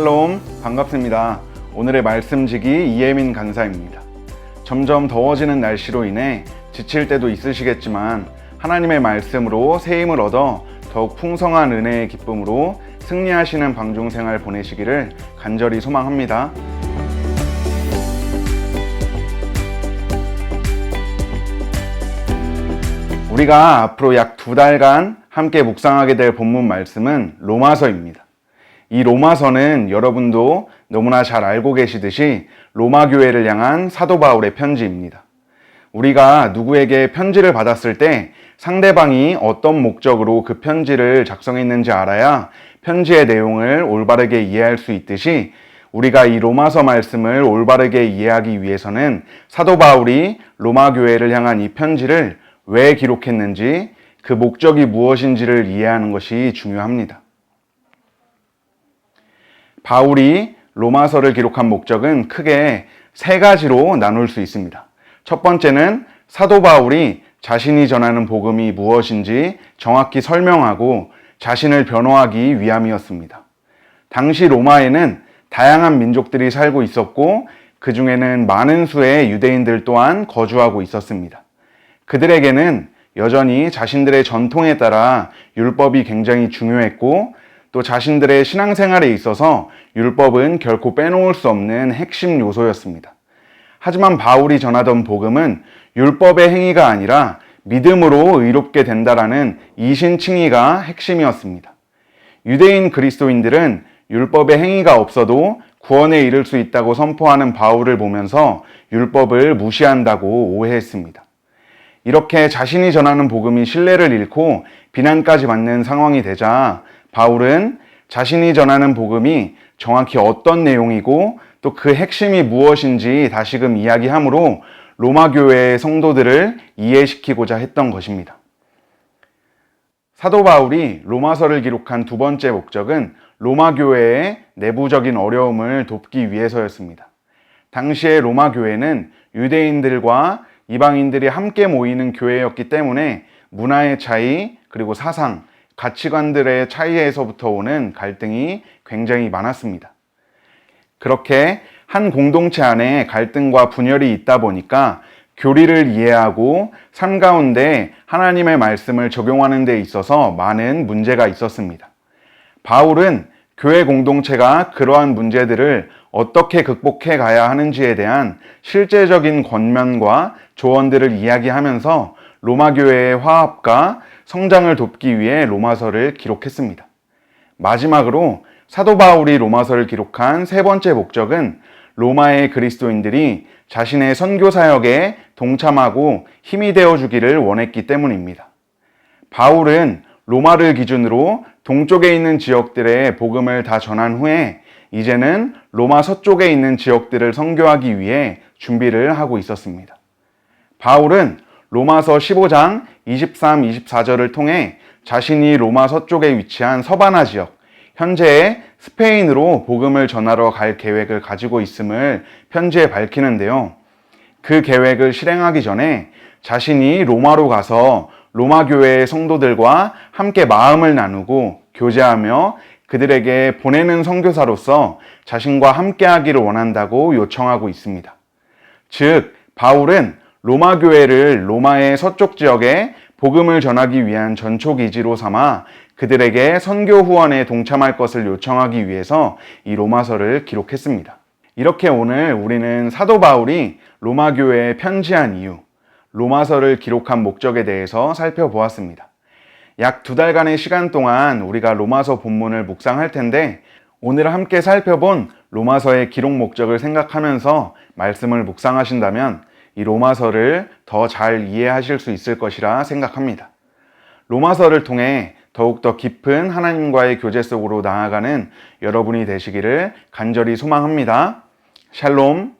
샬롬 반갑습니다. 오늘의 말씀지기 이예민 간사입니다. 점점 더워지는 날씨로 인해 지칠 때도 있으시겠지만 하나님의 말씀으로 새 힘을 얻어 더욱 풍성한 은혜의 기쁨으로 승리하시는 방종 생활 보내시기를 간절히 소망합니다. 우리가 앞으로 약 두 달간 함께 묵상하게 될 본문 말씀은 로마서입니다. 이 로마서는 여러분도 너무나 잘 알고 계시듯이 로마 교회를 향한 사도 바울의 편지입니다. 우리가 누구에게 편지를 받았을 때 상대방이 어떤 목적으로 그 편지를 작성했는지 알아야 편지의 내용을 올바르게 이해할 수 있듯이 우리가 이 로마서 말씀을 올바르게 이해하기 위해서는 사도 바울이 로마 교회를 향한 이 편지를 왜 기록했는지 그 목적이 무엇인지를 이해하는 것이 중요합니다. 바울이 로마서를 기록한 목적은 크게 세 가지로 나눌 수 있습니다. 첫 번째는 사도 바울이 자신이 전하는 복음이 무엇인지 정확히 설명하고 자신을 변호하기 위함이었습니다. 당시 로마에는 다양한 민족들이 살고 있었고 그 중에는 많은 수의 유대인들 또한 거주하고 있었습니다. 그들에게는 여전히 자신들의 전통에 따라 율법이 굉장히 중요했고 또 자신들의 신앙생활에 있어서 율법은 결코 빼놓을 수 없는 핵심 요소였습니다. 하지만 바울이 전하던 복음은 율법의 행위가 아니라 믿음으로 의롭게 된다라는 이신칭의가 핵심이었습니다. 유대인 그리스도인들은 율법의 행위가 없어도 구원에 이를 수 있다고 선포하는 바울을 보면서 율법을 무시한다고 오해했습니다. 이렇게 자신이 전하는 복음이 신뢰를 잃고 비난까지 받는 상황이 되자 바울은 자신이 전하는 복음이 정확히 어떤 내용이고 또 그 핵심이 무엇인지 다시금 이야기하므로 로마 교회의 성도들을 이해시키고자 했던 것입니다. 사도 바울이 로마서를 기록한 두 번째 목적은 로마 교회의 내부적인 어려움을 돕기 위해서였습니다. 당시의 로마 교회는 유대인들과 이방인들이 함께 모이는 교회였기 때문에 문화의 차이, 그리고 사상, 가치관들의 차이에서부터 오는 갈등이 굉장히 많았습니다. 그렇게 한 공동체 안에 갈등과 분열이 있다 보니까 교리를 이해하고 삶 가운데 하나님의 말씀을 적용하는 데 있어서 많은 문제가 있었습니다. 바울은 교회 공동체가 그러한 문제들을 어떻게 극복해 가야 하는지에 대한 실제적인 권면과 조언들을 이야기하면서 로마 교회의 화합과 성장을 돕기 위해 로마서를 기록했습니다. 마지막으로 사도 바울이 로마서를 기록한 세 번째 목적은 로마의 그리스도인들이 자신의 선교 사역에 동참하고 힘이 되어 주기를 원했기 때문입니다. 바울은 로마를 기준으로 동쪽에 있는 지역들의 복음을 다 전한 후에 이제는 로마 서쪽에 있는 지역들을 선교하기 위해 준비를 하고 있었습니다. 바울은 로마서 15장 23, 24절을 통해 자신이 로마 서쪽에 위치한 서바나 지역, 현재의 스페인으로 복음을 전하러 갈 계획을 가지고 있음을 편지에 밝히는데요. 그 계획을 실행하기 전에 자신이 로마로 가서 로마 교회의 성도들과 함께 마음을 나누고 교제하며 그들에게 보내는 선교사로서 자신과 함께 하기를 원한다고 요청하고 있습니다. 즉, 바울은 로마 교회를 로마의 서쪽 지역에 복음을 전하기 위한 전초 기지로 삼아 그들에게 선교 후원에 동참할 것을 요청하기 위해서 이 로마서를 기록했습니다. 이렇게 오늘 우리는 사도 바울이 로마 교회에 편지한 이유, 로마서를 기록한 목적에 대해서 살펴보았습니다. 약 두 달간의 시간 동안 우리가 로마서 본문을 묵상할 텐데 오늘 함께 살펴본 로마서의 기록 목적을 생각하면서 말씀을 묵상하신다면 이 로마서를 더 잘 이해하실 수 있을 것이라 생각합니다. 로마서를 통해 더욱더 깊은 하나님과의 교제 속으로 나아가는 여러분이 되시기를 간절히 소망합니다. 샬롬.